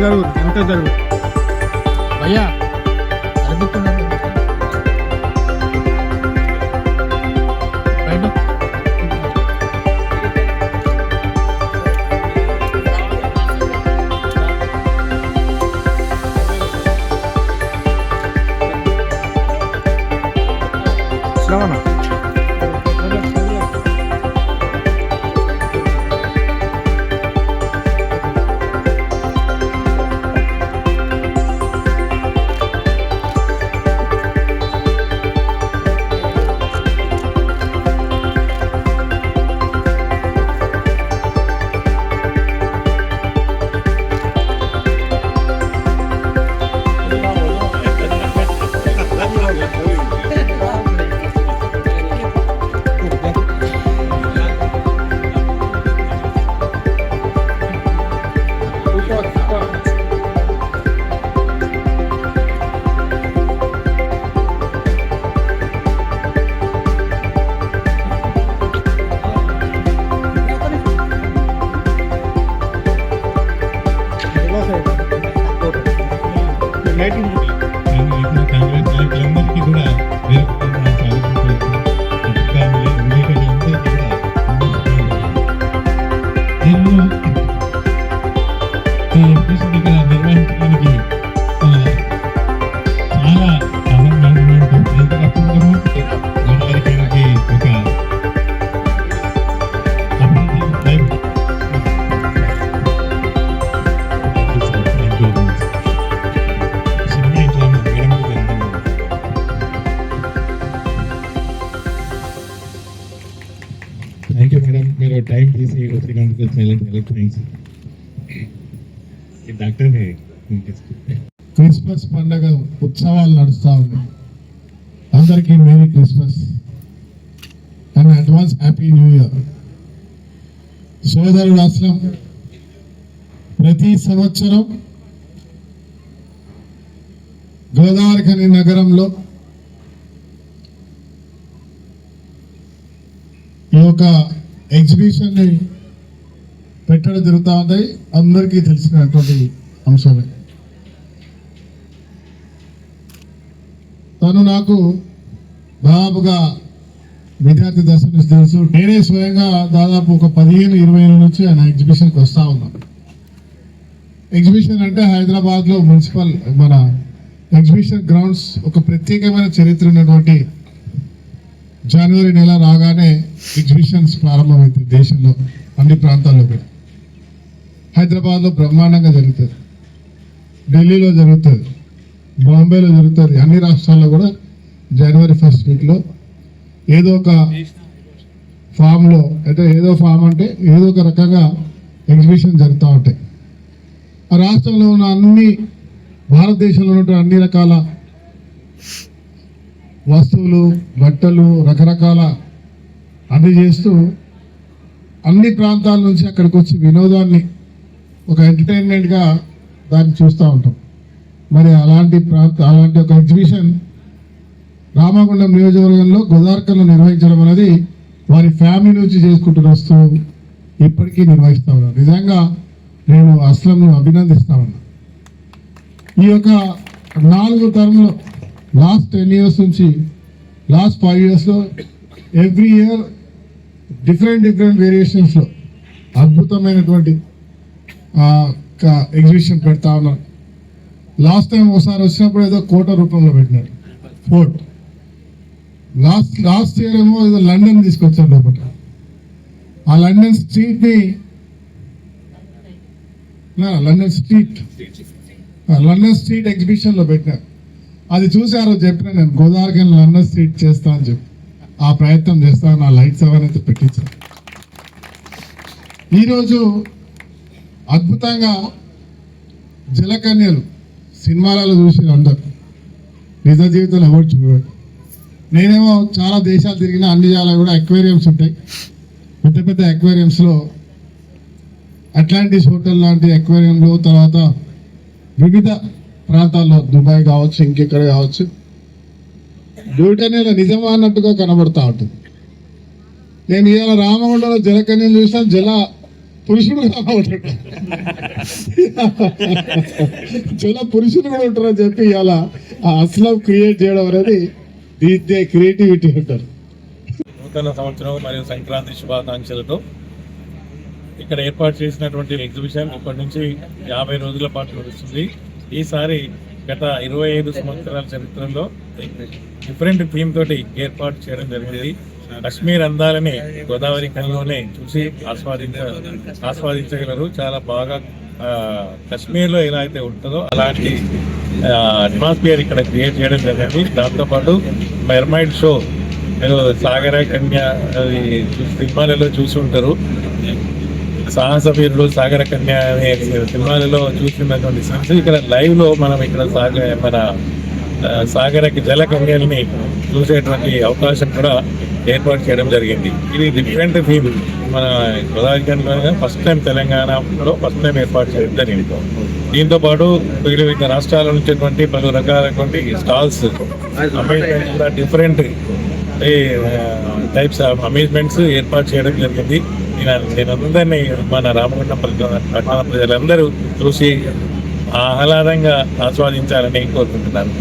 వెనక జరుగు వెనక జరుగు భయ్యా 19 మీరు టైం తీసి వచ్చినందుకు సైలెంట్ ఎలక్ట్రానిక్స్ ఈ డాక్టర్ని క్రిస్మస్ పండగ ఉత్సవాలు నడుస్తూ ఉన్నాయి. అందరికీ merry Christmas. And advance happy new year సోదరుడు అస్లం ప్రతి సంవత్సరం గోదావరిఖని నగరంలో ఈ యొక్క ఎగ్జిబిషన్ని పెట్టడం జరుగుతూ ఉంది. అందరికీ తెలిసినటువంటి అంశమే. తను నాకు దాదాపుగా విద్యార్థి దశ నుంచి తెలుసు. నేనే స్వయంగా దాదాపు ఒక పదిహేను ఇరవై ఏళ్ళ నుంచి ఆయన ఎగ్జిబిషన్కి వస్తూ ఉన్నాను ఎగ్జిబిషన్ అంటే హైదరాబాద్లో మున్సిపల్ మన ఎగ్జిబిషన్ గ్రౌండ్స్ ఒక ప్రత్యేకమైన చరిత్ర ఉన్నటువంటి జనవరి నెల రాగానే ఎగ్జిబిషన్స్ ప్రారంభమవుతాయి దేశంలో అన్ని ప్రాంతాల్లో కూడా. హైదరాబాద్లో బ్రహ్మాండంగా జరుగుతుంది. ఢిల్లీలో జరుగుతుంది. బాంబేలో జరుగుతుంది. అన్ని రాష్ట్రాల్లో కూడా జనవరి ఫస్ట్ వీక్లో ఏదో ఒక ఫామ్లో అయితే ఏదో ఫామ్ అంటే ఏదో ఒక రకంగా ఎగ్జిబిషన్ జరుగుతూ ఉంటాయి. ఆ రాష్ట్రంలో ఉన్న అన్ని భారతదేశంలో ఉన్న అన్ని రకాల వస్తువులు బట్టలు రకరకాల అందజేస్తూ చేస్తూ అన్ని ప్రాంతాల నుంచి అక్కడికి వచ్చి వినోదాన్ని ఒక ఎంటర్టైన్మెంట్గా దాన్ని చూస్తూ ఉంటాం. మరి అలాంటి ప్రాంత అలాంటి ఒక ఎగ్జిబిషన్ రామగుండం నియోజకవర్గంలో గోదావరికల్లో నిర్వహించడం అనేది వారి ఫ్యామిలీ నుంచి చేసుకుంటూ వస్తూ ఇప్పటికీ నిర్వహిస్తూ ఉన్నారు. నిజంగా నేను అస్లంను అభినందిస్తా ఉన్నా. ఈ యొక్క నాలుగు తరంలో లాస్ట్ టెన్ ఇయర్స్ నుంచి లాస్ట్ ఫైవ్ ఇయర్స్లో ఎవ్రీ ఇయర్ డిఫరెంట్ డిఫరెంట్ వేరియేషన్స్లో అద్భుతమైనటువంటి ఎగ్జిబిషన్ పెడతా ఉన్నారు. లాస్ట్ టైం ఒకసారి వచ్చినప్పుడు ఏదో కోట రూపంలో పెట్టినారు. ఫోర్ట్ లాస్ట్ లాస్ట్ ఇయర్ ఏమో ఏదో లండన్ తీసుకొచ్చారు లోపల. ఆ లండన్ స్ట్రీట్ని లండన్ స్ట్రీట్ లండన్ స్ట్రీట్ ఎగ్జిబిషన్లో పెట్టినారు. అది చూశారు చెప్పిన నేను గోదావరికి లండన్ స్ట్రీట్ చేస్తా అని చెప్పి. ఆ ప్రయత్నం చేస్తా నా లైట్స్ అవన్నీ పెట్టించాను ఈరోజు అద్భుతంగా జలకన్యలు సినిమాలలో చూసి అందరు నిజ జీవితంలో ఎవరు చూడరు. నేనేమో చాలా దేశాలు తిరిగిన అన్ని చాలా కూడా అక్వేరియంస్ ఉంటాయి. పెద్ద పెద్ద అక్వేరియంస్లో అట్లాంటిస్ హోటల్ లాంటి అక్వేరియంలో తర్వాత వివిధ ప్రాంతాల్లో దుబాయ్ కావచ్చు ఇంకెక్కడ కావచ్చు డ్యూటనేలో నిజమా అన్నట్టుగా కనబడతా ఉంటుంది. నేను ఇవాళ రామగుండంలో జలకన్యలు చూసాను జల పురుషుడు కనబడ్డాడు జల పురుషుడు కూడా ఉంటారని చెప్పి ఇవాళ ఆ అస్లం క్రియేట్ చేయడం అనేది దీద్దే క్రియేటివిటీ అంటారు. నూతన సంవత్సరం మరియు సంక్రాంతి శుభాకాంక్షలతో ఇక్కడ ఏర్పాటు చేసినటువంటి ఎగ్జిబిషన్ ఇప్పటి నుంచి యాభై రోజుల పాటు నడుస్తుంది. ఈసారి గత ఇరవై ఐదు సంవత్సరాల చరిత్రలో డిఫరెంట్ థీమ్ తోటి ఏర్పాటు చేయడం జరిగింది. కశ్మీర్ అందాలని గోదావరి కళలోనే చూసి ఆస్వాదించ ఆస్వాదించగలరు. చాలా బాగా కశ్మీర్లో ఎలా అయితే ఉంటుందో అలాంటి అట్మాస్ఫియర్ ఇక్కడ క్రియేట్ చేయడం జరిగింది. దాంతోపాటు మెర్మైడ్ షో మీరు సాగర కన్య సినిమాలలో చూసి ఉంటారు. సాహసవీరుడు సాగర కన్య అనే సినిమాలలో చూసినటువంటి సీన్స్ ఇక్కడ లైవ్లో మనం ఇక్కడ సాగ మన సాగరకి జల కన్యల్ని చూసేటువంటి అవకాశం కూడా ఏర్పాటు చేయడం జరిగింది. ఇది డిఫరెంట్ థీమ్ మన గోదావరి ఫస్ట్ టైం తెలంగాణలో ఫస్ట్ టైం ఏర్పాటు చేయడం జరిగింది. దీంతో పాటు వివిధ రాష్ట్రాల నుంచి పలు రకాలైనటువంటి స్టాల్స్ కూడా డిఫరెంట్ టైప్స్ ఆఫ్ అమేజ్మెంట్స్ ఏర్పాటు చేయడం జరిగింది. నేను అందరినీ మన రామగుండం పట్టణ ప్రజలందరూ చూసి ఆహ్లాదంగా ఆస్వాదించాలని కోరుకుంటున్నాను.